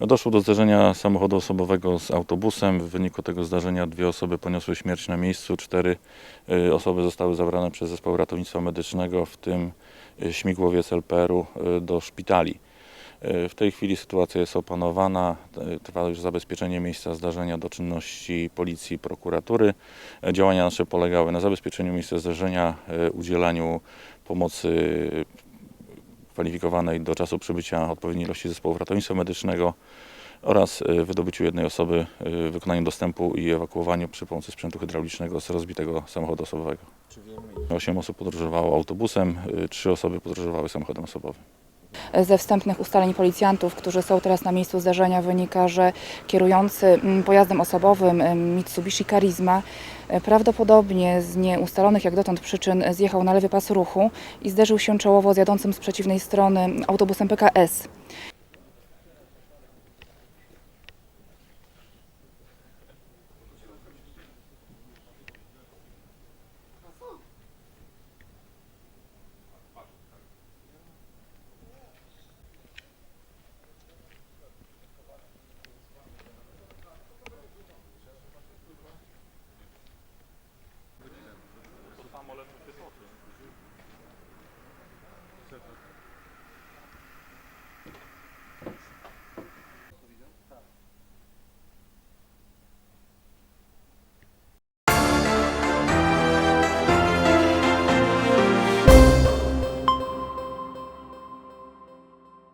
Doszło do zdarzenia samochodu osobowego z autobusem. W wyniku tego zdarzenia dwie osoby poniosły śmierć na miejscu, cztery y, osoby zostały zabrane przez zespoł ratownictwa medycznego, w tym y, śmigłowiec LPR-u y, do szpitali. W tej chwili sytuacja jest opanowana, trwa już zabezpieczenie miejsca zdarzenia do czynności policji i prokuratury. Działania nasze polegały na zabezpieczeniu miejsca zdarzenia, udzielaniu pomocy kwalifikowanej do czasu przybycia odpowiedniej ilości zespołów ratownictwa medycznego oraz y, wydobyciu jednej osoby, y, wykonaniu dostępu i ewakuowaniu przy pomocy sprzętu hydraulicznego z rozbitego samochodu osobowego. Osiem osób podróżowało autobusem, y, trzy osoby podróżowały samochodem osobowym. Ze wstępnych ustaleń policjantów, którzy są teraz na miejscu zdarzenia, wynika, że kierujący mm, pojazdem osobowym mm, Mitsubishi Karizma e, prawdopodobnie z nieustalonych jak dotąd przyczyn zjechał na lewy pas ruchu i zderzył się czołowo z jadącym z przeciwnej strony autobusem PKS. Gracias.